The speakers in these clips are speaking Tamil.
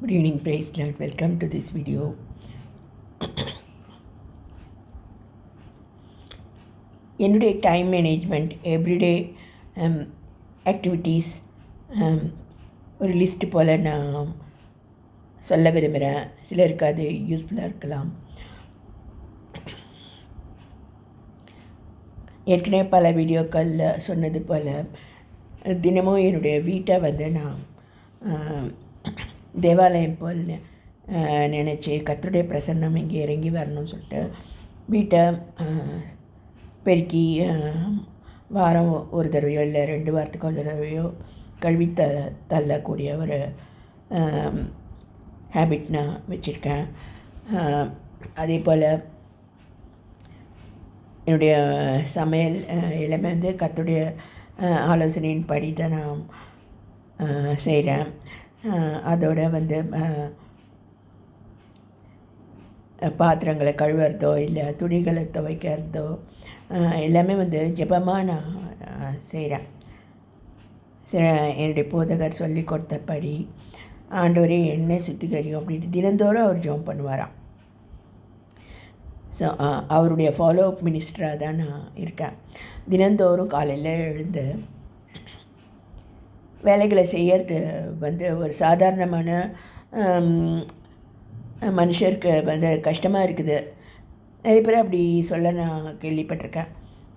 Good evening praise lord welcome to this video என்னுடைய டைம் மேனேஜ்மெண்ட் எவ்ரிடே ஆக்டிவிட்டீஸ் ஒரு லிஸ்ட்டு போல் நான் சொல்ல விரும்புகிறேன் சிலருக்கு அது யூஸ்ஃபுல்லாக இருக்கலாம். ஏற்கனவே பல வீடியோக்களில் சொன்னது போல் தினமும் என்னுடைய வீட்டை வந்து நான் தேவாலயம் போல் நினச்சி கத்துடைய பிரசன்னம் இங்கே இறங்கி வரணும்னு சொல்லிட்டு வீட்டை பெருக்கி வாரம் ஒரு தடவையோ இல்லை ரெண்டு வாரத்துக்கு ஒரு தடவையோ கழுவி த தள்ளக்கூடிய ஒரு ஹேபிட் நான் வச்சுருக்கேன். அதே போல் என்னுடைய சமையல் எல்லாமே வந்து கத்துடைய ஆலோசனையின் படி தான் நான் செய்கிறேன் அதோட வந்து பாத்திரங்களை கழுவுறதோ இல்லை துணிகளை துவைக்கிறதோ எல்லாமே வந்து ஜெபமாக நான் செய்கிறேன் சில என்னுடைய போதகர் சொல்லி கொடுத்தபடி ஆண்டவரே எண்ணெய் சுத்திகரியும் அப்படின்ட்டு தினந்தோறும் அவர் ஜோம் பண்ணுவாராம். ஸோ அவருடைய ஃபாலோ அப் மினிஸ்டராக தான் நான் இருக்கேன். தினந்தோறும் காலையில் எழுந்து வேலைகளை செய்யறது வந்து ஒரு சாதாரணமான மனுஷருக்கு வந்து கஷ்டமாக இருக்குது. நிறைய பேர் அப்படி சொல்ல நான் கேள்விப்பட்டிருக்கேன்.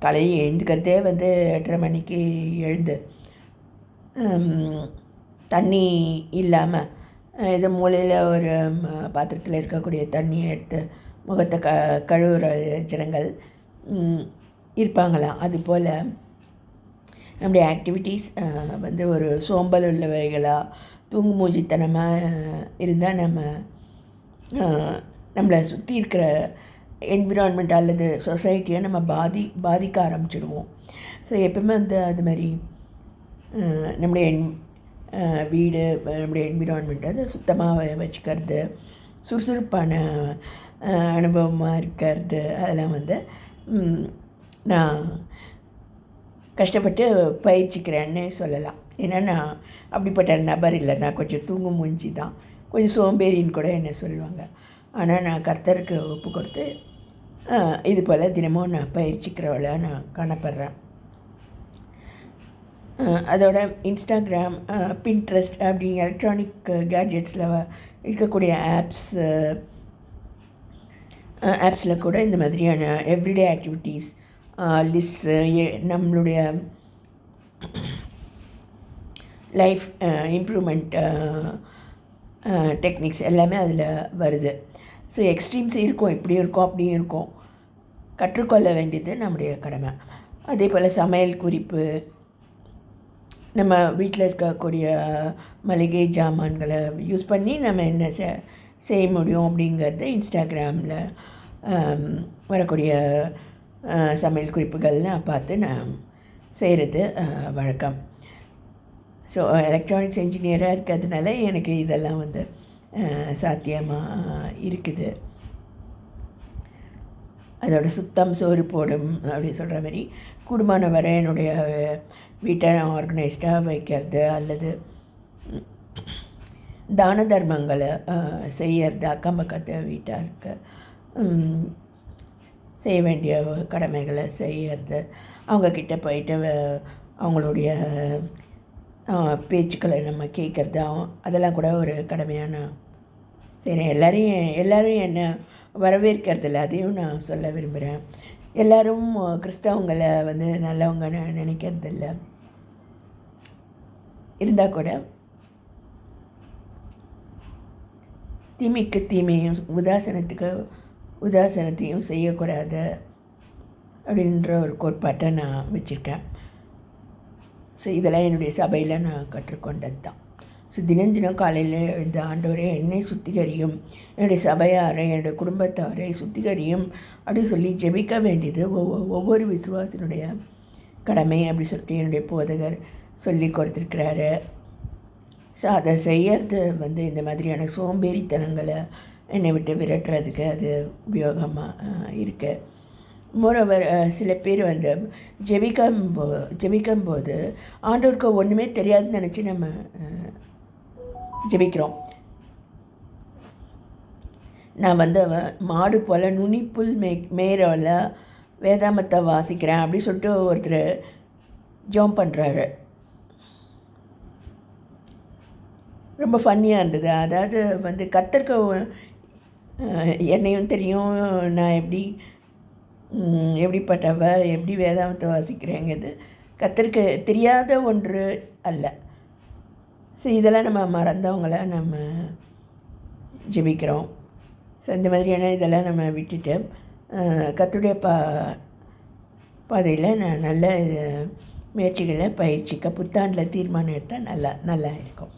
காலையில் எழுந்துக்கிறதே வந்து எட்டரை மணிக்கு எழுந்து தண்ணி இல்லாமல் இது மூலையில் ஒரு பாத்திரத்தில் இருக்கக்கூடிய தண்ணியை எடுத்து முகத்தை க கழுவுற ஜனங்கள் இருப்பாங்களாம். அதுபோல் நம்முடைய ஆக்டிவிட்டீஸ் வந்து ஒரு சோம்பல் உள்ளவைகளாக தூங்கு மூஞ்சித்தனமாக இருந்தால் நம்ம நம்மளை சுற்றி இருக்கிற என்விரான்மெண்ட் அல்லது சொசைட்டியை நம்ம பாதி பாதிக்க ஆரம்பிச்சிடுவோம். ஸோ எப்பவுமே வந்து அது மாதிரி நம்முடைய என்- வீடு நம்முடைய என்விரான்மெண்ட் அதை சுத்தமாக வச்சுக்கிறது சுறுசுறுப்பான அனுபவமாக இருக்கிறது அதெல்லாம் வந்து நான் கஷ்டப்பட்டு பயிற்சிக்கிறேன்னு சொல்லலாம். ஏன்னா நான் அப்படிப்பட்ட நபர் இல்லை. நான் கொஞ்சம் தூங்கும் மூஞ்சி தான். கொஞ்சம் சோம்பேறின்னு கூட என்ன சொல்லுவாங்க. ஆனால் நான் கர்த்தருக்கு ஒப்பு கொடுத்து இது போல் தினமும் நான் பயிற்சிக்கிறவளாக நான் காணப்படுறேன். அதோட இன்ஸ்டாகிராம் பின்ட்ரெஸ்ட் அப்படிங்கிற எலக்ட்ரானிக் கேட்ஜெட்ஸில் இருக்கக்கூடிய ஆப்ஸ் ஆப்ஸில் கூட இந்த மாதிரியான எவ்ரிடே ஆக்டிவிட்டீஸ் லிஸ்ட்ஸு நம்மளுடைய லைஃப் இம்ப்ரூவ்மெண்ட் டெக்னிக்ஸ் எல்லாமே அதில் வருது. ஸோ எக்ஸ்ட்ரீம்ஸ் இருக்கும் இப்படியும் இருக்கும் அப்படியும் இருக்கும். கற்றுக்கொள்ள வேண்டியது நம்முடைய கடமை. அதே போல் சமையல் குறிப்பு நம்ம வீட்டில் இருக்கக்கூடிய மளிகை ஜாமான்களை யூஸ் பண்ணி நம்ம என்ன செ- செய்ய முடியும் அப்படிங்கிறது இன்ஸ்டாகிராமில் வரக்கூடிய சமையல் குறிப்புகள்லாம் பார்த்து நான் செய்கிறது வழக்கம். ஸோ எலக்ட்ரானிக்ஸ் இன்ஜினியராக இருக்கிறதுனால எனக்கு இதெல்லாம் வந்து சாத்தியமாக இருக்குது. அதோட சுத்தம் சோறு போடும் அப்படி சொல்கிற மாதிரி. கூடுமான வரை என்னுடைய வீட்டை நான் ஆர்கனைஸ்டாக வைக்கிறது அல்லது தான தர்மங்களை செய்கிறது அக்கம் பக்கத்து வீட்டாக இருக்க செய்ய வேண்டிய கடமைகளை செய்கிறது அவங்கக்கிட்ட போயிட்டு அவங்களுடைய பேச்சுக்களை நம்ம கேட்குறது அதெல்லாம் கூட ஒரு கடமையான சரி எல்லோரையும் எல்லோரும் என்னை வரவேற்கிறதில்ல அதையும் நான் சொல்ல விரும்புகிறேன் எல்லாரும் கிறிஸ்தவங்களை வந்து நல்லவங்க நினைக்கிறதில்ல இருந்தால் கூட தீமைக்கு தீமையும் உதாசனத்துக்கு உதாசனத்தையும் செய்யக்கூடாது அப்படின்ற ஒரு கோட்பாட்டை நான் வச்சுருக்கேன். ஸோ இதெல்லாம் என்னுடைய சபையில் நான் கற்றுக்கொண்டது தான் ஸோ தினம் தினம் காலையில் எழுந்த ஆண்டவரே என்னை சுத்திகரியும். என்னுடைய சபையாரை என்னுடைய குடும்பத்தாரை சுத்திகரியும் அப்படி சொல்லி ஜெபிக்க வேண்டியது ஒவ்வொரு ஒவ்வொரு விசுவாசினுடைய கடமை அப்படி சொல்லிட்டு என்னுடைய போதகர் சொல்லி கொடுத்துருக்கிறாரு. ஸோ அதை செய்யறது வந்து இந்த மாதிரியான சோம்பேறித்தனங்களை என்னை விட்டு விரட்டுறதுக்கு அது உபயோகமாக இருக்குது மோரோவர் சில பேர் வந்து ஜெபிக்கும் போ ஜெபிக்கும் போது ஒன்றுமே தெரியாதுன்னு நினச்சி நம்ம ஜெபிக்கிறோம். நான் வந்து மாடு போல் நுனிப்புல் மே மேயறவள வேதாமத்தை வாசிக்கிறேன் அப்படி சொல்லிட்டு ஒருத்தர் ஜோம் பண்ணுறாரு ரொம்ப ஃபன்னியாக இருந்தது. அதாவது வந்து கத்தர்க்க என்னையும் தெரியும் நான் எப்படி எப்படிப்பட்டவ எப்படி வேதாந்தத்தை வாசிக்கிறேங்கிறது கத்தருக்கு தெரியாத ஒன்று அல்ல. ஸோ இதெல்லாம் நம்ம மறந்தவங்கள நம்ம ஜெபிக்கிறோம். ஸோ இந்த மாதிரியான இதெல்லாம் நம்ம விட்டுட்டு கத்துடைய பா பாதையில் நான் நல்ல முயற்சிகளை பயிற்சிக்க புத்தாண்டில் தீர்மானம் எடுத்தால் நல்லா நல்லா இருக்கும்.